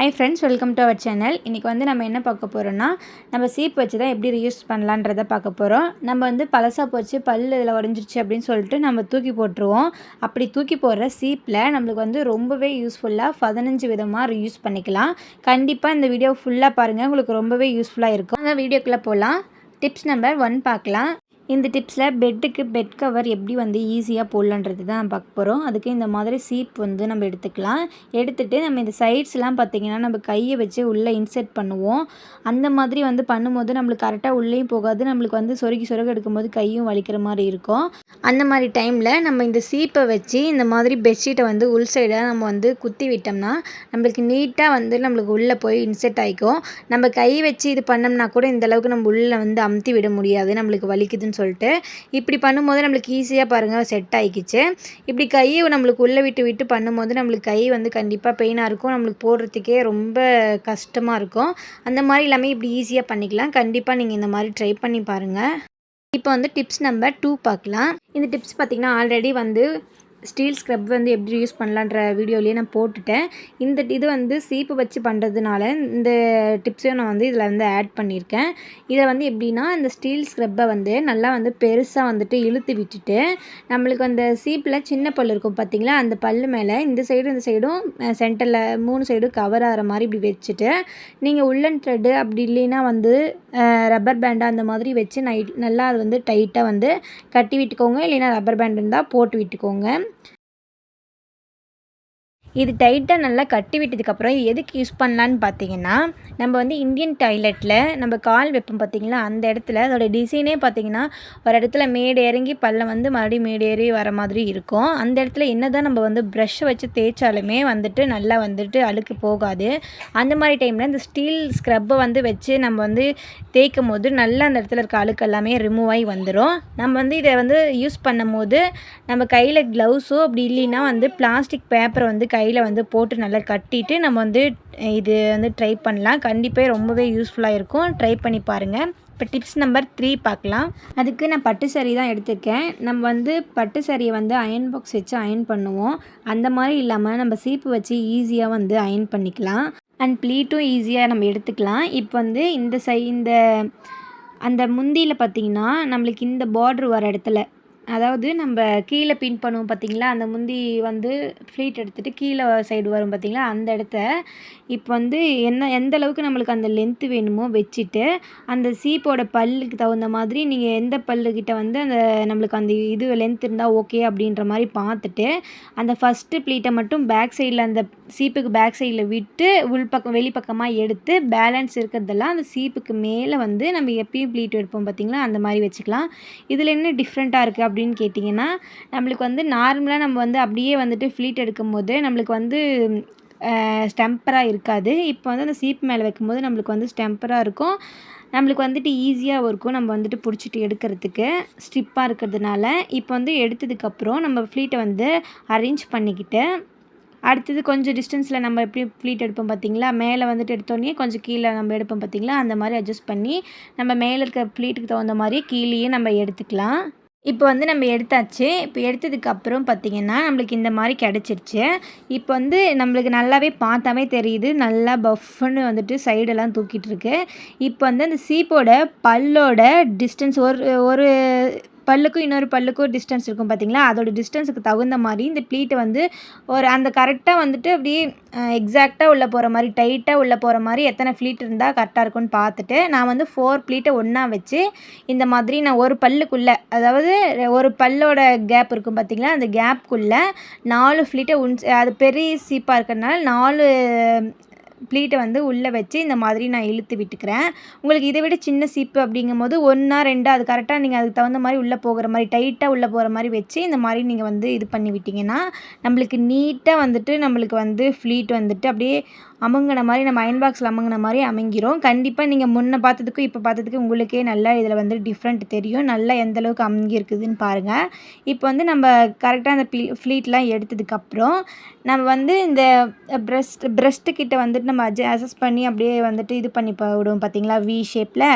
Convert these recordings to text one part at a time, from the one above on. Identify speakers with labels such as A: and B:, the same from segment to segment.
A: Hi friends welcome to our channel இன்றைக்கி வந்து நம்ம என்ன பார்க்க போகிறோன்னா நம்ம சீப் வச்சு தான் எப்படி ரீயூஸ் பண்ணலான்றதை பார்க்க போகிறோம் நம்ம வந்து பழசாக போச்சு பல் இதில் உடஞ்சிருச்சு அப்படின்னு சொல்லிட்டு நம்ம தூக்கி போட்டுருவோம். அப்படி தூக்கி போடுற சீப்பில் நம்மளுக்கு வந்து ரொம்பவே யூஸ்ஃபுல்லாக பதினஞ்சு விதமாக ரீயூஸ் பண்ணிக்கலாம். கண்டிப்பாக இந்த வீடியோ ஃபுல்லாக பாருங்கள் உங்களுக்கு ரொம்பவே யூஸ்ஃபுல்லாக இருக்கும். அந்த வீடியோக்குள்ளே போகலாம் டிப்ஸ் நம்பர் ஒன் பார்க்கலாம். இந்த டிப்ஸில் பெட்டுக்கு பெட் கவர் எப்படி வந்து ஈஸியாக போடலான்றது தான் பார்க்க போகிறோம் அதுக்கு இந்த மாதிரி சீப் வந்து நம்ம எடுத்துக்கலாம். எடுத்துகிட்டு நம்ம இந்த சைட்ஸ்லாம் பார்த்திங்கன்னா நம்ம கையை வச்சு உள்ளே இன்செர்ட் பண்ணுவோம். அந்த மாதிரி வந்து பண்ணும்போது நம்மளுக்கு கரெக்டாக உள்ளேயும் போகாது. நம்மளுக்கு வந்து சொருகி சொருக எடுக்கும்போது கையும் வலிக்கிற மாதிரி இருக்கும். அந்த மாதிரி டைமில் நம்ம இந்த சீப்பை வச்சு இந்த மாதிரி பெட்ஷீட்டை வந்து உள் சைடாக நம்ம வந்து குத்தி விட்டோம்னா நம்மளுக்கு நீட்டாக வந்து நம்மளுக்கு உள்ளே போய் இன்செர்ட் ஆகிக்கும் நம்ம கை வச்சு இது பண்ணோம்னா கூட இந்தளவுக்கு நம்ம உள்ளே வந்து அமுத்தி விட முடியாது. நம்மளுக்கு வலிக்குதுன்னு சொல்லிட்டு இப்படி பண்ணும்போது நம்மளுக்கு ஈஸியாக பாருங்கள் செட் ஆகிக்கிச்சு இப்படி கையை நம்மளுக்கு உள்ளே விட்டு விட்டு பண்ணும்போது நம்மளுக்கு கை வந்து கண்டிப்பாக பெயினாக இருக்கும். நம்மளுக்கு போடுறதுக்கே ரொம்ப கஷ்டமாக இருக்கும். அந்த மாதிரி எல்லாமே இப்படி ஈஸியாக பண்ணிக்கலாம். கண்டிப்பாக நீங்கள் இந்த மாதிரி ட்ரை பண்ணி பாருங்கள் இப்போ வந்து டிப்ஸ் நம்பர் டூ பார்க்கலாம். இந்த டிப்ஸ் பார்த்திங்கன்னா ஆல்ரெடி வந்து ஸ்டீல் ஸ்க்ரப் வந்து எப்படி யூஸ் பண்ணலான்ற வீடியோலேயே நான் போட்டுட்டேன். இந்த இது வந்து சீப்பு வச்சு பண்ணுறதுனால இந்த டிப்ஸையும் நான் வந்து இதில் வந்து ஆட் பண்ணியிருக்கேன். இதை வந்து எப்படின்னா இந்த ஸ்டீல் ஸ்க்ரப்பை வந்து நல்லா வந்து பெருசாக வந்துட்டு இழுத்து விட்டுட்டு நம்மளுக்கு அந்த சீப்பில் சின்ன பல் இருக்கும் பார்த்திங்களா அந்த பல் மேலே இந்த சைடும் இந்த சைடும் சென்டரில் மூணு சைடும் கவர் ஆகிற மாதிரி இப்படி வச்சுட்டு நீங்கள் உள்ளன் த்ரெட்டு அப்படி இல்லைன்னா வந்து ரப்பர் பேண்டு அந்த மாதிரி வச்சு நைட் நல்லா அது வந்து டைட்டாக வந்து கட்டி விட்டுக்கோங்க. இல்லைன்னா ரப்பர் பேண்ட் இருந்தால் போட்டு விட்டுக்கோங்க. இது டைட்டாக நல்லா கட்டி விட்டதுக்கப்புறம் எதுக்கு யூஸ் பண்ணலான்னு பார்த்தீங்கன்னா நம்ம வந்து இந்தியன் டாய்லெட்டில் நம்ம கால் வைப்போம் பார்த்திங்களா அந்த இடத்துல அதோட டிசைனே பார்த்திங்கன்னா ஒரு இடத்துல மேடு இறங்கி பல்ல வந்து மறுபடியும் மேடு ஏறி வர மாதிரி இருக்கும். அந்த இடத்துல என்ன தான் நம்ம வந்து ப்ரஷ்ஷை வச்சு தேய்ச்சாலுமே வந்துட்டு நல்லா வந்துட்டு அழுக்கு போகாது. அந்த மாதிரி டைமில் இந்த ஸ்டீல் ஸ்க்ரப்பை வந்து வச்சு நம்ம வந்து தேய்க்கும் போது நல்லா அந்த இடத்துல இருக்க அழுக்கு எல்லாமே ரிமூவ் ஆகி வந்துடும் நம்ம வந்து இதை வந்து யூஸ் பண்ணும் போது நம்ம கையில் க்ளவுஸோ அப்படி இல்லைன்னா வந்து பிளாஸ்டிக் பேப்பரை வந்து கையில் வந்து போட்டு நல்லா கட்டிட்டு நம்ம வந்து இது வந்து ட்ரை பண்ணலாம். கண்டிப்பாக ரொம்பவே யூஸ்ஃபுல்லாக இருக்கும். ட்ரை பண்ணி பாருங்கள் இப்போ டிப்ஸ் நம்பர் த்ரீ பார்க்கலாம். அதுக்கு நான் பட்டு சரி தான் எடுத்திருக்கேன். நம்ம வந்து பட்டு சரியை வந்து அயன் பாக்ஸ் வச்சு அயன் பண்ணுவோம். அந்த மாதிரி இல்லாமல் நம்ம சீப்பு வச்சு ஈஸியாக வந்து அயன் பண்ணிக்கலாம். அண்ட் ப்ளீட்டும் ஈஸியாக நம்ம எடுத்துக்கலாம். இப்போ வந்து இந்த சை இந்த அந்த முந்தியில் பார்த்திங்கன்னா நம்மளுக்கு இந்த பார்ட்ரு வர இடத்துல அதாவது நம்ம கீழே பின் பண்ணுவோம் பார்த்திங்களா? அந்த முந்தி வந்து ஃப்ளீட் எடுத்துகிட்டு கீழே சைடு வரும் பார்த்திங்களா? அந்த இடத்த இப்போ வந்து என்ன எந்த அளவுக்கு நம்மளுக்கு அந்த லென்த்து வேணுமோ வச்சுட்டு அந்த சீப்போட பல்லுக்கு தகுந்த மாதிரி நீங்கள் எந்த பல்லுக்கிட்ட வந்து அந்த நம்மளுக்கு அந்த இது லென்த் இருந்தால் ஓகே அப்படின்ற மாதிரி பார்த்துட்டு அந்த ஃபஸ்ட்டு ப்ளீட்டை மட்டும் பேக் சைடில் அந்த சீப்புக்கு பேக் சைடில் விட்டு உள்பக்கம் வெளிப்பக்கமாக எடுத்து பேலன்ஸ் இருக்கிறதெல்லாம் அந்த சீப்புக்கு மேலே வந்து நம்ம எப்பயும் ப்ளீட் எடுப்போம் பார்த்திங்களா? அந்த மாதிரி வச்சுக்கலாம். இதில் என்ன டிஃப்ரெண்ட்டாக இருக்குது அப்படின்னு கேட்டிங்கன்னா நம்மளுக்கு வந்து நார்மலாக நம்ம வந்து அப்படியே வந்துட்டு ஃப்ளீட் எடுக்கும்போது நம்மளுக்கு வந்து ஸ்டெம்பராக இருக்காது. இப்போ வந்து அந்த சீப் மேலே வைக்கும்போது நம்மளுக்கு வந்து ஸ்டெம்பராக இருக்கும். நம்மளுக்கு வந்துட்டு ஈஸியாகவும் இருக்கும் நம்ம வந்துட்டு பிடிச்சிட்டு எடுக்கிறதுக்கு. ஸ்ட்ரிப்பாக இருக்கிறதுனால. இப்போ வந்து எடுத்ததுக்கப்புறம் நம்ம ஃப்ளீட்டை வந்து அரேஞ்ச் பண்ணிக்கிட்டு அடுத்தது கொஞ்சம் டிஸ்டன்ஸில் நம்ம எப்படி ஃப்ளீட் எடுப்போம் பார்த்திங்களா? மேலே வந்துட்டு எடுத்தோடனே கொஞ்சம் கீழே நம்ம எடுப்போம் பார்த்திங்களா? அந்த மாதிரி அட்ஜஸ்ட் பண்ணி நம்ம மேலே இருக்க ஃப்ளீட்டுக்கு தகுந்த மாதிரி கீழேயே நம்ம எடுத்துக்கலாம். இப்போ வந்து நம்ம எடுத்தாச்சு. இப்போ எடுத்ததுக்கப்புறம் பார்த்திங்கன்னா நம்மளுக்கு இந்த மாதிரி கிடச்சிருச்சு. இப்போ வந்து நம்மளுக்கு நல்லாவே பார்த்தாவே தெரியுது. நல்லா பஃப்னு வந்துட்டு சைடெல்லாம் தூக்கிட்டு இருக்கு. இப்போ வந்து அந்த சீப்போட பல்லோட டிஸ்டன்ஸ் ஒரு ஒரு பல்லுக்கும் இன்னொரு பல்லுக்கும் டிஸ்டன்ஸ் இருக்கும் பார்த்தீங்களா அதோட டிஸ்டன்ஸுக்கு தகுந்த மாதிரி இந்த ப்ளீட்டை வந்து ஒரு அந்த கரெக்டாக வந்துட்டு அப்படியே எக்ஸாக்டாக உள்ளே போகிற மாதிரி டைட்டாக உள்ளே போகிற மாதிரி எத்தனை ஃப்ளீட் இருந்தால் கரெக்டாக இருக்கும்னு பார்த்துட்டு நான் வந்து ஃபோர் ப்ளீட்டை ஒன்றா வச்சு இந்த மாதிரி நான் ஒரு பல்லுக்குள்ளே அதாவது ஒரு பல்லோட கேப் இருக்கும் பார்த்தீங்களா அந்த கேப்புக்குள்ளே நாலு ஃப்ளீட்டை உன் அது பெரிய சீப்பாக இருக்கிறதுனால நாலு ப்ளீட்டை வந்து உள்ளே வச்சு இந்த மாதிரி நான் இழுத்து விட்டுக்கிறேன். உங்களுக்கு இதை விட சின்ன சீப்பு அப்படிங்கும்போது ஒன்றா ரெண்டா அது கரெக்டாக நீங்கள் அதுக்கு தகுந்த மாதிரி உள்ளே போகிற மாதிரி டைட்டாக உள்ளே போகிற மாதிரி வச்சு இந்த மாதிரி நீங்கள் வந்து இது பண்ணி விட்டிங்கன்னா நம்மளுக்கு நீட்டாக வந்துட்டு நம்மளுக்கு வந்து ஃப்ளீட் வந்துட்டு அப்படியே அமுங்கின மாதிரி நம்ம அயன் பாக்ஸில் அமுங்கின மாதிரி அமைங்கிறோம் கண்டிப்பாக நீங்கள் முன்னே பார்த்ததுக்கும் இப்போ பார்த்ததுக்கும் உங்களுக்கே நல்லா இதில் வந்து டிஃப்ரெண்ட் தெரியும். நல்லா எந்தளவுக்கு அமுங்கியிருக்குதுன்னு பாருங்கள் இப்போ வந்து நம்ம கரெக்டாக அந்த பி ஃப்ளீட்லாம் எடுத்ததுக்கப்புறம் நம்ம வந்து இந்த ப்ரெஸ்ட் ப்ரெஸ்ட்டு கிட்டே வந்துட்டு நம்ம அட்ஜ அட்ஜஸ்ட் பண்ணி அப்படியே வந்துட்டு இது பண்ணி விடுவோம் பார்த்தீங்களா வி ஷேப்பில்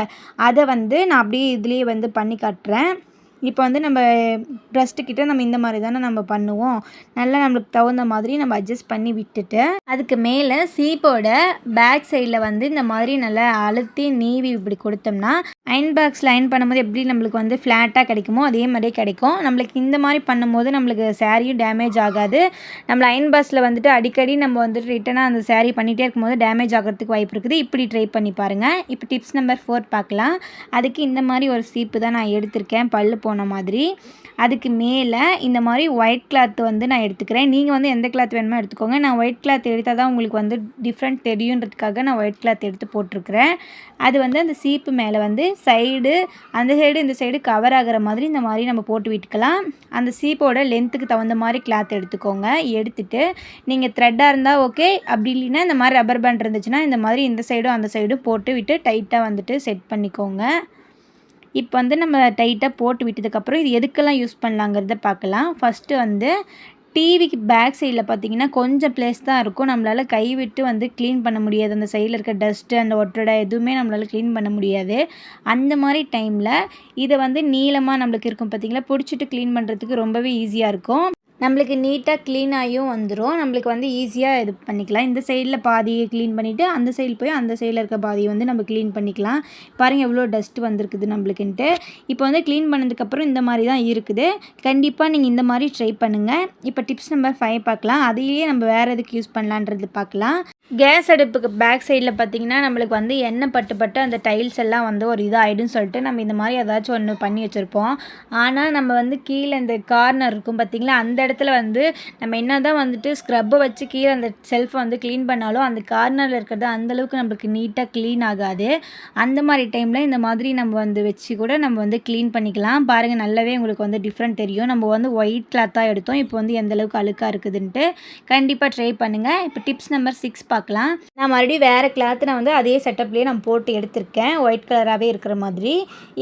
A: அதை வந்து நான் அப்படியே இதுலேயே வந்து பண்ணி காட்டுறேன். இப்போ வந்து நம்ம ப்ரெஸ்ட்டுக்கிட்ட நம்ம இந்த மாதிரி தானே நம்ம பண்ணுவோம். நல்லா நம்மளுக்கு தகுந்த மாதிரி நம்ம அட்ஜஸ்ட் பண்ணி விட்டுட்டு அதுக்கு மேலே சீப்போட பேக் சைடில் வந்து இந்த மாதிரி நல்லா அழுத்தி நீவி இப்படி கொடுத்தோம்னா அயன் பாக்ஸில் அயன் பண்ணும்போது எப்படி நம்மளுக்கு வந்து ஃப்ளாட்டாக கிடைக்குமோ அதே மாதிரியே கிடைக்கும். நம்மளுக்கு இந்த மாதிரி பண்ணும்போது நம்மளுக்கு சேரீயும் டேமேஜ் ஆகாது. நம்மளை அயன் பாக்ஸில் வந்துட்டு அடிக்கடி நம்ம வந்துட்டு ரிட்டனாக அந்த சேரீ பண்ணிகிட்டே இருக்கும்போது டேமேஜ் ஆகிறதுக்கு வாய்ப்பு இருக்குது. இப்படி ட்ரை பண்ணி பாருங்கள் இப்போ டிப்ஸ் நம்பர் ஃபோர் பார்க்கலாம். அதுக்கு இந்த மாதிரி ஒரு சீப்பு தான் நான் எடுத்திருக்கேன். பல்லு போன மாதிரி. அதுக்கு மேலே இந்த மாதிரி ஒயிட் கிளாத் வந்து நான் எடுத்துக்கிறேன். நீங்கள் வந்து எந்த கிளாத் வேணுமோ எடுத்துக்கோங்க. நான் ஒயிட் கிளாத் எடுத்தால் தான் உங்களுக்கு வந்து டிஃப்ரெண்ட் தெரியுன்றதுக்காக நான் ஒயிட் கிளாத் எடுத்து போட்டிருக்கிறேன். அது வந்து அந்த சீப்பு மேலே வந்து சைடு அந்த சைடு இந்த சைடு கவர் ஆகிற மாதிரி இந்த மாதிரி நம்ம போட்டு விட்டுக்கலாம். அந்த சீப்போட லென்த்துக்கு தகுந்த மாதிரி கிளாத் எடுத்துக்கோங்க. எடுத்துட்டு நீங்கள் த்ரெட்டாக இருந்தால் ஓகே அப்படி இல்லைன்னா இந்த மாதிரி ரப்பர் பேண்ட் இருந்துச்சுன்னா இந்த மாதிரி இந்த சைடும் அந்த சைடும் போட்டு விட்டு டைட்டாக வந்துட்டு செட் பண்ணிக்கோங்க. இப்போ வந்து நம்ம டைட்டாக போட்டு விட்டதுக்கப்புறம் இது எதுக்கெல்லாம் யூஸ் பண்ணலாங்கிறத பார்க்கலாம். ஃபஸ்ட்டு வந்து டிவிக்கு பேக் சைடில் பார்த்தீங்கன்னா கொஞ்சம் பிளேஸ் தான் இருக்கும். நம்மளால் கை விட்டு வந்து க்ளீன் பண்ண முடியாது. அந்த சைடில் இருக்க டஸ்ட்டு அந்த ஒட்டடை எதுவுமே நம்மளால் க்ளீன் பண்ண முடியாது. அந்த மாதிரி டைமில் இதை வந்து நீளமாக நம்மளுக்கு இருக்கும் பார்த்தீங்களா? பிடிச்சிட்டு க்ளீன் பண்ணுறதுக்கு ரொம்பவே ஈஸியாக இருக்கும். நம்மளுக்கு நீட்டாக க்ளீனாகியும் வந்துடும் நம்மளுக்கு வந்து ஈஸியாக இது பண்ணிக்கலாம். இந்த சைடில் பாதியை க்ளீன் பண்ணிவிட்டு அந்த சைடில் போய் அந்த சைடில் இருக்க பாதியை வந்து நம்ம க்ளீன் பண்ணிக்கலாம். பாருங்கள் எவ்வளோ டஸ்ட் வந்திருக்குது நம்மளுக்குன்ட்டு. இப்போ வந்து க்ளீன் பண்ணதுக்கப்புறம் இந்த மாதிரி தான் இருக்குது. கண்டிப்பாக நீங்கள் இந்த மாதிரி ட்ரை பண்ணுங்கள் இப்போ டிப்ஸ் நம்பர் ஃபைவ் பார்க்கலாம். அதையே நம்ம வேறு எதுக்கு யூஸ் பண்ணலான்றது பார்க்கலாம். கேஸ் அடுப்புக்கு பேக் சைடில் பார்த்தீங்கன்னா நம்மளுக்கு வந்து எண்ணெய் பட்டு பட்டு அந்த டைல்ஸ் எல்லாம் வந்து ஒரு இதாகிடும்னு சொல்லிட்டு நம்ம இந்த மாதிரி ஏதாச்சும் ஒன்று பண்ணி வச்சுருப்போம். ஆனால் நம்ம வந்து கீழே இந்த கார்னர் இருக்கும் பார்த்திங்களா அந்த இடத்துல வந்து நம்ம என்ன தான் வந்துட்டு ஸ்க்ரப்பை வச்சு கீழே அந்த செல்ஃபை வந்து க்ளீன் பண்ணாலும் அந்த கார்னரில் இருக்கிறது அந்தளவுக்கு நம்மளுக்கு நீட்டாக க்ளீன் ஆகாது. அந்த மாதிரி டைமில் இந்த மாதிரி நம்ம வந்து வச்சு கூட நம்ம வந்து க்ளீன் பண்ணிக்கலாம். பாருங்கள் நல்லாவே உங்களுக்கு வந்து டிஃப்ரெண்ட் தெரியும். நம்ம வந்து ஒயிட் கிளாத்தாக எடுத்தோம். இப்போ வந்து எந்த அளவுக்கு அழுக்காக இருக்குதுன்ட்டு கண்டிப்பாக ட்ரை பண்ணுங்கள் இப்போ டிப்ஸ் நம்பர் சிக்ஸ் பார்க்கலாம். நான் மறுபடியும் வேறு கிளாத்து நான் வந்து அதே செட்டப்லேயே நான் போட்டு எடுத்திருக்கேன். ஒயிட் கலராகவே இருக்கிற மாதிரி.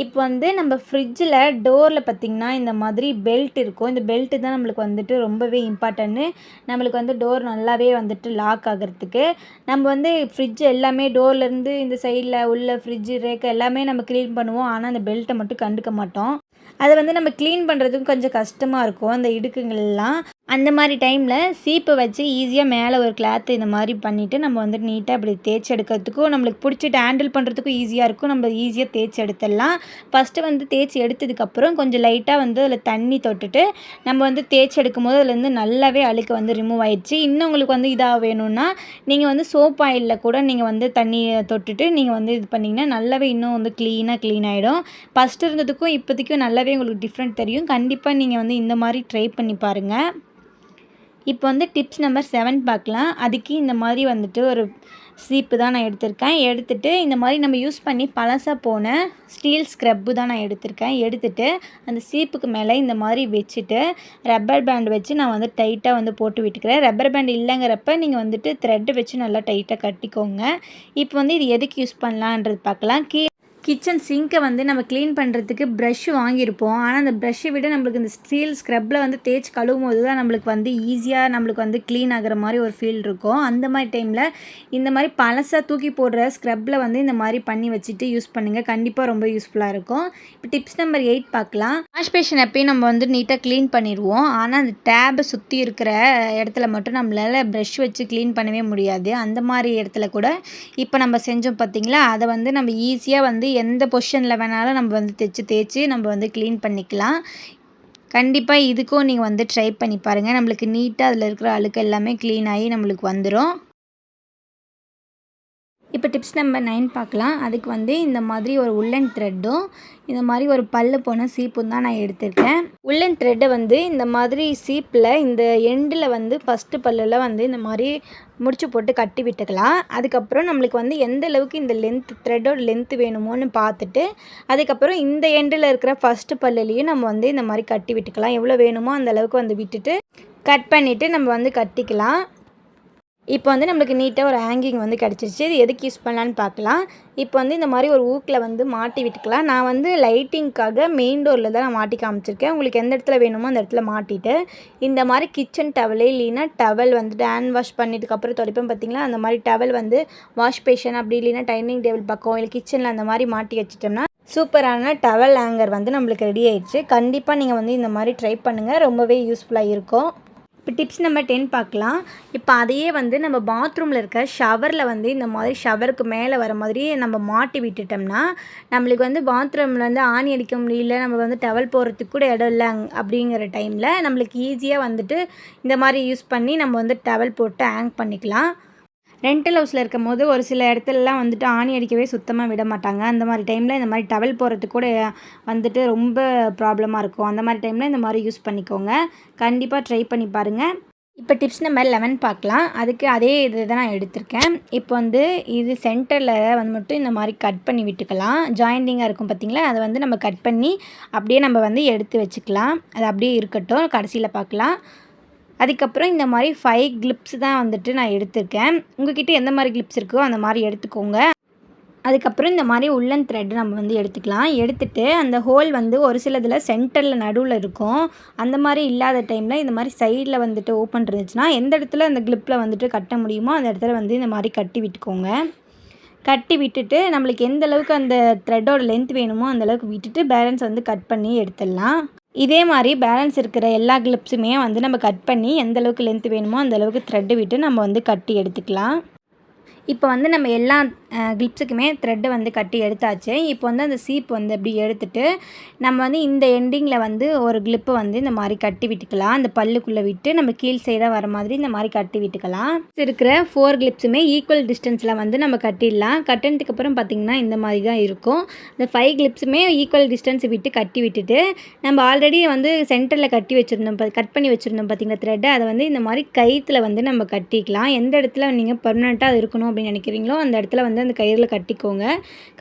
A: இப்போ வந்து நம்ம ஃப்ரிட்ஜில் டோரில் பார்த்திங்கன்னா இந்த மாதிரி பெல்ட் இருக்கும். இந்த பெல்ட்டு தான் நம்மளுக்கு வந்துட்டு ரொம்பவே இம்பார்ட்டன்ட்டு நம்மளுக்கு வந்து டோர் நல்லாவே வந்துட்டு லாக் ஆகிறதுக்கு. நம்ம வந்து ஃப்ரிட்ஜ் எல்லாமே டோர்லேருந்து இந்த சைடில் உள்ள ஃப்ரிட்ஜு ரேக்கு எல்லாமே நம்ம க்ளீன் பண்ணுவோம். ஆனால் அந்த பெல்ட்டை மட்டும் கண்டுக்க மாட்டோம். அதை வந்து நம்ம க்ளீன் பண்ணுறதுக்கும் கொஞ்சம் கஷ்டமாக இருக்கும். அந்த இடுக்குங்கள்லாம் அந்த மாதிரி டைமில் சீப்பை வச்சு ஈஸியாக மேலே ஒரு கிளாத்து இந்த மாதிரி பண்ணிவிட்டு நம்ம வந்து நீட்டாக இப்படி தேய்ச்சி எடுக்கிறதுக்கும் நம்மளுக்கு பிடிச்சிட்டு ஹேண்டில் பண்ணுறதுக்கும் ஈஸியாக இருக்கும். நம்ம ஈஸியாக தேய்ச்சி எடுத்துடலாம். ஃபஸ்ட்டு வந்து தேய்ச்சி எடுத்ததுக்கப்புறம் கொஞ்சம் லைட்டாக வந்து அதில் தண்ணி தொட்டுட்டு நம்ம வந்து தேய்ச்சி எடுக்கும்போது அதுலேருந்து நல்லாவே அழுக்கு வந்து ரிமூவ் ஆயிடுச்சு. இன்னும் உங்களுக்கு வந்து இதாக வேணும்னா நீங்கள் வந்து சோப் ஆயிலில் கூட நீங்கள் வந்து தண்ணியை தொட்டுட்டு நீங்கள் வந்து இது பண்ணிங்கன்னா நல்லாவே இன்னும் வந்து க்ளீனாக க்ளீன் ஆகிடும் ஃபஸ்ட்டு இருந்ததுக்கும் இப்போதைக்கும் நல்லாவே உங்களுக்கு டிஃப்ரெண்ட் தெரியும். கண்டிப்பாக நீங்கள் வந்து இந்த மாதிரி ட்ரை பண்ணி பாருங்கள் இப்போ வந்து டிப்ஸ் நம்பர் செவன் பார்க்கலாம். அதுக்கு இந்த மாதிரி வந்துட்டு ஒரு சீப்பு தான் நான் எடுத்திருக்கேன். எடுத்துட்டு இந்த மாதிரி நம்ம யூஸ் பண்ணி பழசாக போன ஸ்டீல் ஸ்க்ரப்பு தான் நான் எடுத்திருக்கேன். எடுத்துட்டு அந்த சீப்புக்கு மேலே இந்த மாதிரி வச்சுட்டு ரப்பர் பேண்ட் வச்சு நான் வந்து டைட்டாக வந்து போட்டு விட்டுக்கிறேன். ரப்பர் பேண்ட் இல்லைங்கிறப்ப நீங்கள் வந்துட்டு த்ரெட்டு வச்சு நல்லா டைட்டாக கட்டிக்கோங்க. இப்போ வந்து இது எதுக்கு யூஸ் பண்ணலான்றது பார்க்கலாம். கீழே கிச்சன் சிங்கை வந்து நம்ம க்ளீன் பண்ணுறதுக்கு ப்ரஷ் வாங்கியிருப்போம். ஆனால் அந்த ப்ரஷ்ஷை விட நம்மளுக்கு இந்த ஸ்டீல் ஸ்க்ரப்பில் வந்து தேய்ச்சி கழுவும் போது தான் நம்மளுக்கு வந்து ஈஸியாக நம்மளுக்கு வந்து க்ளீன் ஆகிற மாதிரி ஒரு ஃபீல் இருக்கும். அந்த மாதிரி டைமில் இந்த மாதிரி பழசாக தூக்கி போடுற ஸ்க்ரப்பில் வந்து இந்த மாதிரி பண்ணி வச்சுட்டு யூஸ் பண்ணுங்கள் கண்டிப்பாக ரொம்ப யூஸ்ஃபுல்லாக இருக்கும். இப்போ டிப்ஸ் நம்பர் எயிட் பார்க்கலாம். வாஷ் பேஷன் எப்பயும் நம்ம வந்து நீட்டாக க்ளீன் பண்ணிடுவோம் ஆனால் அந்த டேபை சுற்றி இருக்கிற இடத்துல மட்டும் நம்மளால் ப்ரஷ் வச்சு க்ளீன் பண்ணவே முடியாது. அந்த மாதிரி இடத்துல கூட இப்போ நம்ம செஞ்சோம் பார்த்தீங்களா அதை வந்து நம்ம ஈஸியாக வந்து எந்த பொஷனில் வேணாலும் நம்ம வந்து தைச்சு தேய்ச்சி நம்ம வந்து க்ளீன் பண்ணிக்கலாம். கண்டிப்பாக இதுக்கும் நீங்கள் வந்து ட்ரை பண்ணி பாருங்கள் நம்மளுக்கு நீட்டாக அதில் இருக்கிற அழுக்கு எல்லாமே க்ளீன் ஆகி நம்மளுக்கு வந்துடும் இப்போ டிப்ஸ் நம்பர் நைன் பார்க்கலாம். அதுக்கு வந்து இந்த மாதிரி ஒரு உள்ளன் த்ரெட்டும் இந்த மாதிரி ஒரு பல்லு போன சீப்பும் தான் நான் எடுத்திருக்கேன். உள்ளன் த்ரெட்டை வந்து இந்த மாதிரி சீப்பில் இந்த எண்டில் வந்து ஃபஸ்ட்டு பல்லில் வந்து இந்த மாதிரி முடிச்சு போட்டு கட்டி விட்டுக்கலாம். அதுக்கப்புறம் நம்மளுக்கு வந்து எந்த அளவுக்கு இந்த லென்த் த்ரெட்டோட லென்த் வேணுமோன்னு பார்த்துட்டு அதுக்கப்புறம் இந்த எண்டில் இருக்கிற ஃபஸ்ட்டு பல்லுலேயும் நம்ம வந்து இந்த மாதிரி கட்டி விட்டுக்கலாம். எவ்வளோ வேணுமோ அந்த அளவுக்கு வந்து விட்டுட்டு கட் பண்ணிவிட்டு நம்ம வந்து கட்டிக்கலாம். இப்போ வந்து நம்மளுக்கு நீட்டாக ஒரு ஹேங்கிங் வந்து கிடச்சிருச்சு. இது எதுக்கு யூஸ் பண்ணலான்னு பார்க்கலாம். இப்போ வந்து இந்த மாதிரி ஒரு ஊக்கில் வந்து மாட்டி விட்டுக்கலாம். நான் வந்து லைட்டிங்க்காக மெயின் டோரில் தான் நான் மாட்டி காமிச்சிருக்கேன். உங்களுக்கு எந்த இடத்துல வேணுமோ அந்த இடத்துல மாட்டிட்டு இந்த மாதிரி கிச்சன் டவலே இல்லைன்னா டவல் வந்துட்டு ஹேண்ட் வாஷ் பண்ணிட்டுக்கப்புறம் துடைப்பேன் பார்த்தீங்களா? அந்த மாதிரி டவல் வந்து வாஷ் பேஷன் அப்படி இல்லைன்னா டைனிங் டேபிள் பக்கம் இல்லை கிச்சனில் அந்த மாதிரி மாட்டி வச்சிட்டோம்னா சூப்பரான டவல் ஹேங்கர் வந்து நம்மளுக்கு ரெடி ஆயிடுச்சு. கண்டிப்பாக நீங்கள் வந்து இந்த மாதிரி ட்ரை பண்ணுங்கள் ரொம்பவே யூஸ்ஃபுல்லாக இருக்கும். இப்போ டிப்ஸ் நம்பர் டென் பார்க்கலாம். இப்போ அதையே வந்து நம்ம பாத்ரூமில் இருக்க ஷவரில் வந்து இந்த மாதிரி ஷவருக்கு மேலே வர மாதிரி நம்ம மாட்டி விட்டுட்டோம்னா நம்மளுக்கு வந்து பாத்ரூமில் வந்து ஆணி அடிக்க முடியல நம்ம வந்து டவல் போடுறதுக்கு கூட இடம் இல்லை அங் அப்படிங்கிற டைமில் நம்மளுக்கு ஈஸியாக வந்துட்டு இந்த மாதிரி யூஸ் பண்ணி நம்ம வந்து டவல் போட்டு ஹேங் பண்ணிக்கலாம். ரெண்டல் ஹவுஸில் இருக்கும் போது ஒரு சில இடத்துலலாம் வந்துட்டு ஆணி அடிக்கவே சுத்தமாக விட மாட்டாங்க. அந்த மாதிரி டைமில் இந்த மாதிரி டவல் போகிறதுக்கு கூட வந்துட்டு ரொம்ப ப்ராப்ளமாக இருக்கும். அந்த மாதிரி டைமில் இந்த மாதிரி யூஸ் பண்ணிக்கோங்க. கண்டிப்பாக ட்ரை பண்ணி பாருங்கள் இப்போ டிப்ஸ் நம்பர் லெவன் பார்க்கலாம். அதுக்கு அதே இது தான் நான் எடுத்திருக்கேன். இப்போ வந்து இது சென்டரில் வந்து மட்டும் இந்த மாதிரி கட் பண்ணி விட்டுக்கலாம். ஜாயிண்டிங்காக இருக்கும் பார்த்திங்களா அதை வந்து நம்ம கட் பண்ணி அப்படியே நம்ம வந்து எடுத்து வச்சுக்கலாம். அது அப்படியே இருக்கட்டும். கடைசியில் பார்க்கலாம். அதுக்கப்புறம் இந்த மாதிரி ஃபைவ் கிளிப்ஸ் தான் வந்துட்டு நான் எடுத்திருக்கேன். உங்ககிட்ட எந்த மாதிரி கிளிப்ஸ் இருக்கோ அந்த மாதிரி எடுத்துக்கோங்க. அதுக்கப்புறம் இந்த மாதிரி உள்ளன் த்ரெட் நம்ம வந்து எடுத்துக்கலாம். எடுத்துட்டு அந்த ஹோல் வந்து ஒரு சிலதில் சென்டரில் நடுவில் இருக்கும். அந்த மாதிரி இல்லாத டைமில் இந்த மாதிரி சைடில் வந்துட்டு ஓப்பன் இருந்துச்சுன்னா எந்த இடத்துல அந்த கிளிப்பில் வந்துட்டு கட்ட முடியுமோ அந்த இடத்துல வந்து இந்த மாதிரி கட்டி விட்டுக்கோங்க. கட்டி விட்டுட்டு நம்மளுக்கு எந்த அளவுக்கு அந்த த்ரெட்டோட லென்த் வேணுமோ அந்த அளவுக்கு விட்டுட்டு பேலன்ஸ் வந்து கட் பண்ணி எடுத்துடலாம். இதே மாதிரி பேலன்ஸ் இருக்கிற எல்லா கிளிப்ஸுமே வந்து நம்ம கட் பண்ணி எந்த அளவுக்கு லென்த் வேணுமோ அந்த அளவுக்கு த்ரெட்டு விட்டு நம்ம வந்து கட்டி எடுத்துக்கலாம். இப்போ வந்து நம்ம எல்லா கிளிப்ஸுக்குமே த்ரெட்டை வந்து கட்டி எடுத்தாச்சு. இப்போ வந்து அந்த சீப் வந்து அப்படி எடுத்துட்டு நம்ம வந்து இந்த எண்டிங்கில் வந்து ஒரு கிளிப்பை வந்து இந்த மாதிரி கட்டி விட்டுக்கலாம். அந்த பல்லுக்குள்ளே விட்டு நம்ம கீழ் சைடாக வர மாதிரி இந்த மாதிரி கட்டி விட்டுக்கலாம். இருக்கிற ஃபோர் கிளிப்ஸுமே ஈக்குவல் டிஸ்டன்ஸில் வந்து நம்ம கட்டிடலாம். கட்டினதுக்கு அப்புறம் பார்த்திங்கன்னா இந்த மாதிரி தான் இருக்கும். இந்த ஃபைவ் கிளிப்ஸுமே ஈக்குவல் டிஸ்டன்ஸ் விட்டு கட்டி விட்டுட்டு நம்ம ஆல்ரெடி வந்து சென்டரில் கட்டி வச்சுருந்தோம் கட் பண்ணி வச்சுருந்தோம் பார்த்திங்கன்னா த்ரெட்டை அதை வந்து இந்த மாதிரி கயிற்றுல வந்து நம்ம கட்டிக்கலாம். எந்த இடத்துல நீங்கள் பர்மனெண்ட்டாக இருக்கணும் அப்படின்னு நினைக்கிறீங்களோ அந்த இடத்துல வந்து அந்த கயிறில் கட்டிக்கோங்க.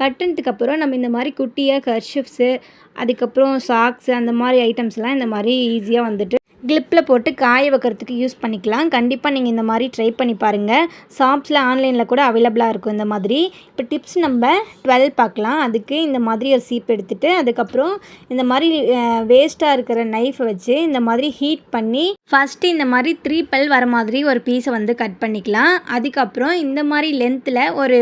A: கட்டினதுக்கப்புறம் நம்ம இந்த மாதிரி குட்டியாக கர்ஷிப்ஸு அதுக்கப்புறம் சாக்ஸு அந்த மாதிரி ஐட்டம்ஸ்லாம் இந்த மாதிரி ஈஸியாக வந்துட்டு கிளிப்பில் போட்டு காய வைக்கிறதுக்கு யூஸ் பண்ணிக்கலாம். கண்டிப்பாக நீங்கள் இந்த மாதிரி ட்ரை பண்ணி பாருங்கள் ஷாப்ஸில் ஆன்லைனில் கூட அவைலபிளாக இருக்கும் இந்த மாதிரி. இப்போ டிப்ஸ் நம்ம டுவெல் பார்க்கலாம். அதுக்கு இந்த மாதிரி ஒரு சீப் எடுத்துகிட்டு அதுக்கப்புறம் இந்த மாதிரி வேஸ்ட்டாக இருக்கிற நைஃபை வச்சு இந்த மாதிரி ஹீட் பண்ணி ஃபஸ்ட்டு இந்த மாதிரி த்ரீ பல் வர மாதிரி ஒரு பீஸை வந்து கட் பண்ணிக்கலாம். அதுக்கப்புறம் இந்த மாதிரி லென்த்தில் ஒரு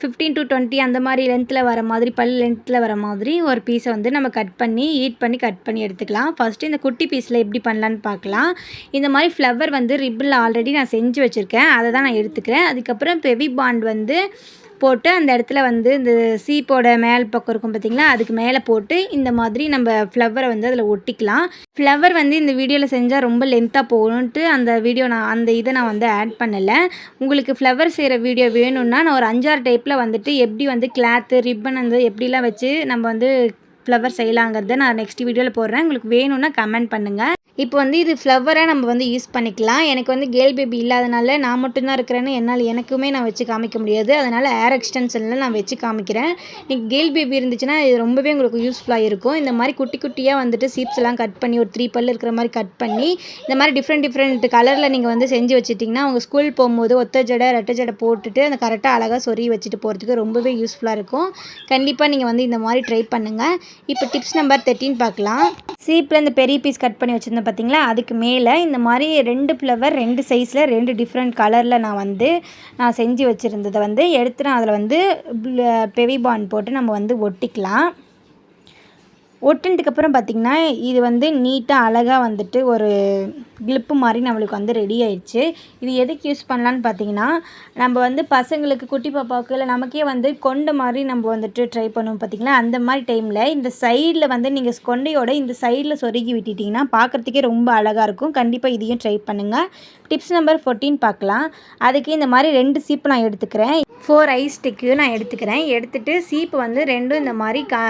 A: ஃபிஃப்டீன் டு டுவெண்ட்டி அந்த மாதிரி லென்த்தில் வர மாதிரி பல் லென்த்தில் வர மாதிரி ஒரு பீஸை வந்து நம்ம கட் பண்ணி ஹீட் பண்ணி கட் பண்ணி எடுத்துக்கலாம். ஃபஸ்ட்டு இந்த குட்டி பீஸில் எப்படி பண்ணலான்னு பார்க்கலாம். இந்த மாதிரி ஃப்ளவர் வந்து ரிப்பில் ஆல்ரெடி நான் செஞ்சு வச்சுருக்கேன். அதை தான் நான் எடுத்துக்கிறேன். அதுக்கப்புறம் பெவி பாண்ட் வந்து போட்டு அந்த இடத்துல வந்து இந்த சீப்போட மேல் பக்கம் இருக்கும் பார்த்திங்களா? அதுக்கு மேலே போட்டு இந்த மாதிரி நம்ம ஃப்ளவரை வந்து அதில் ஒட்டிக்கலாம். ஃப்ளவர் வந்து இந்த வீடியோவில் செஞ்சால் ரொம்ப லென்த்தாக போகணுன்ட்டு அந்த வீடியோ நான் அந்த இதை நான் வந்து ஆட் பண்ணலை. உங்களுக்கு ஃப்ளவர் செய்கிற வீடியோ வேணும்னா நான் ஒரு அஞ்சாறு டைப்பில் வந்துட்டு எப்படி வந்து கிளாத்து ரிப்பன் வந்து எப்படிலாம் வச்சு நம்ம வந்து ஃப்ளவர் செய்யலாங்கிறத நான் நெக்ஸ்ட் வீடியோவில் போடுறேன். உங்களுக்கு வேணும்னா கமெண்ட் பண்ணுங்கள் இப்போ வந்து இது ஃப்ளவராக நம்ம வந்து யூஸ் பண்ணிக்கலாம். எனக்கு வந்து கேர்ள் பேபி இல்லாதனால நான் மட்டும்தான் இருக்கிறேன்னு என்னால் எனக்குமே நான் வச்சு காமிக்க முடியாது. அதனால் ஏர் எக்ஸ்டென்ஷனில் நான் வச்சு காமிக்கிறேன். நீங்கள் கேர்ள் பேபி இருந்துச்சுன்னா இது ரொம்பவே உங்களுக்கு யூஸ்ஃபுல்லாக இருக்கும். இந்த மாதிரி குட்டி குட்டியாக வந்துட்டு சீப்ஸ் எல்லாம் கட் பண்ணி ஒரு த்ரீ பல் இருக்கிற மாதிரி கட் பண்ணி இந்த மாதிரி டிஃப்ரெண்ட் டிஃப்ரெண்ட் கலரில் நீங்கள் வந்து செஞ்சு வச்சுட்டிங்கன்னா அவங்க ஸ்கூல் போகும்போது ஒத்த ஜடை ரெட்டை ஜடை போட்டுட்டு அந்த கரெக்டாக அழகாக சொறி வச்சுட்டு போகிறதுக்கு ரொம்பவே யூஸ்ஃபுல்லாக இருக்கும். கண்டிப்பாக நீங்கள் வந்து இந்த மாதிரி ட்ரை பண்ணுங்கள் இப்போ டிப்ஸ் நம்பர் தேர்ட்டின் பார்க்கலாம். சீப்பில் இந்த பெரிய பீஸ் கட் பண்ணி வச்சுருந்தேன் பார்த்தீங்களா அதுக்கு மேலே இந்த மாதிரி ரெண்டு ஃப்ளவர் ரெண்டு சைஸில் ரெண்டு டிஃப்ரெண்ட் கலரில் நான் வந்து நான் செஞ்சு வச்சுருந்ததை வந்து எடுத்து நான் அதில் வந்து பெவி பாண்ட் போட்டு நம்ம வந்து ஒட்டிக்கலாம். ஒட்டினதுக்கப்புறம் பார்த்திங்கன்னா இது வந்து நீட்டாக அழகாக வந்துட்டு ஒரு கிளிப்பு மாதிரி நம்மளுக்கு வந்து ரெடி ஆயிடுச்சு. இது எதுக்கு யூஸ் பண்ணலான்னு பார்த்தீங்கன்னா நம்ம வந்து பசங்களுக்கு குட்டி பாப்பாவுக்கு இல்லை நமக்கே வந்து கொண்டை மாதிரி நம்ம வந்துட்டு ட்ரை பண்ணுவோம் பார்த்திங்கன்னா அந்த மாதிரி டைமில் இந்த சைடில் வந்து நீங்கள் கொண்டையோட இந்த சைடில் சொருகி விட்டுட்டிங்கன்னா பார்க்குறதுக்கே ரொம்ப அழகாக இருக்கும். கண்டிப்பாக இதையும் ட்ரை பண்ணுங்கள் டிப்ஸ் நம்பர் ஃபோர்டீன் பார்க்கலாம். அதுக்கு இந்த மாதிரி ரெண்டு சீப்பு நான் எடுத்துக்கிறேன். ஃபோர் ஐஸ் ஸ்டிக்கு நான் எடுத்துக்கிறேன். எடுத்துகிட்டு சீப்பு வந்து ரெண்டும் இந்த மாதிரி கா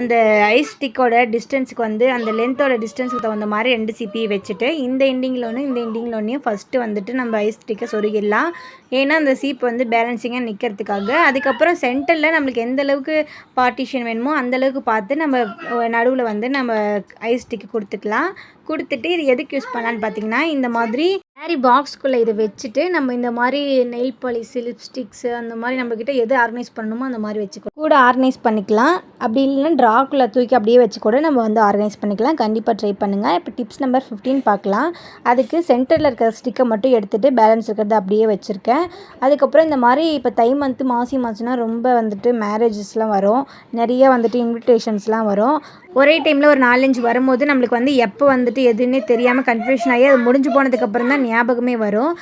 A: அந்த ஐஸ் ஸ்டிக் ஸ்டிக்கோட டிஸ்டன்ஸுக்கு வந்து அந்த லென்த்தோட டிஸ்டன்ஸுக்கு தகுந்த மாதிரி ரெண்டு சீப்பையும் வச்சுட்டு இந்த எண்டிங்கில் ஒன்று இந்த எண்டிங்கில் ஒன்றையும் ஃபஸ்ட்டு வந்துட்டு நம்ம ஐஸ் ஸ்டிக்கை சொருகிடலாம். ஏன்னா அந்த சீப் வந்து பேலன்சிங்காக நிற்கிறதுக்காக அதுக்கப்புறம் சென்டரில் நம்மளுக்கு எந்த அளவுக்கு பார்ட்டிஷன் வேணுமோ அந்தளவுக்கு பார்த்து நம்ம நடுவில் வந்து நம்ம ஐஸ் ஸ்டிக்கு கொடுத்துக்கலாம். கொடுத்துட்டு இது எதுக்கு யூஸ் பண்ணலான்னு பார்த்தீங்கன்னா இந்த மாதிரி சாரி பாக்ஸ்குள்ளே இதை வச்சுட்டு நம்ம இந்த மாதிரி நெயில் பாலிஷ் லிப்ஸ்டிக்ஸு அந்த மாதிரி நம்மக்கிட்ட எது ஆர்கனைஸ் பண்ணணுமோ அந்த மாதிரி வச்சுக்கலாம் கூட ஆர்கனைஸ் பண்ணிக்கலாம். அப்படி இல்லைன்னா ட்ராக்குள்ளே தூக்கி அப்படியே வச்சு கூட நம்ம வந்து ஆர்கனைஸ் பண்ணிக்கலாம். கண்டிப்பாக ட்ரை பண்ணுங்கள் இப்போ டிப்ஸ் நம்பர் ஃபிஃப்டீன் பார்க்கலாம். அதுக்கு சென்டரில் இருக்கிற ஸ்டிக்கை மட்டும் எடுத்துகிட்டு பேலன்ஸ் இருக்கிறத அப்படியே வச்சுருக்கேன். அதுக்கப்புறம் இந்த மாதிரி இப்போ தை மந்த்து மாசி மாதம்னா ரொம்ப வந்துட்டு மேரேஜஸ்லாம் வரும். நிறைய வந்துட்டு இன்விடேஷன்ஸ்லாம் வரும். ஒரே டைமில் ஒரு நாலஞ்சு வரும்போது நம்மளுக்கு வந்து எப்போ வந்துட்டு எதுன்னே தெரியாமல் கன்ஃபியூஷன் ஆகி அது முடிஞ்சு போனதுக்கப்புறம் தான் ஞாபகமே வரும்.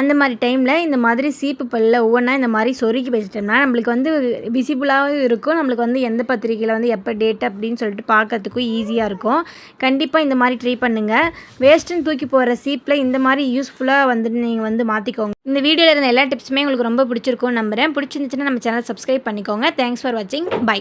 A: அந்த மாதிரி டைமில் இந்த மாதிரி சீப்பு பல்ல ஒவ்வொன்றா இந்த மாதிரி சொருக்கி வச்சிட்டோம்னா நம்மளுக்கு வந்து விசிபிளாகவும் இருக்கும். நம்மளுக்கு வந்து எந்த பத்திரிக்கையில் வந்து எப்போ டேட் அப்படின்னு சொல்லிட்டு பார்க்கறதுக்கும் ஈஸியாக இருக்கும். கண்டிப்பாக இந்த மாதிரி ட்ரை பண்ணுங்கள் வேஸ்ட்டுன்னு தூக்கி போகிற சீப்பில் இந்த மாதிரி யூஸ்ஃபுல்லாக வந்துட்டு நீங்கள் வந்து மாற்றிக்கோங்க இந்த வீடியோவில் இருந்த எல்லா டிப்ஸுமே உங்களுக்கு ரொம்ப பிடிச்சிருக்கும்னு நம்புகிறேன் பிடிச்சிருந்துச்சுன்னா நம்ம சேனல் சப்ஸ்கிரைப் பண்ணிக்கோங்க. தேங்க்ஸ் ஃபார் வாட்சிங் பை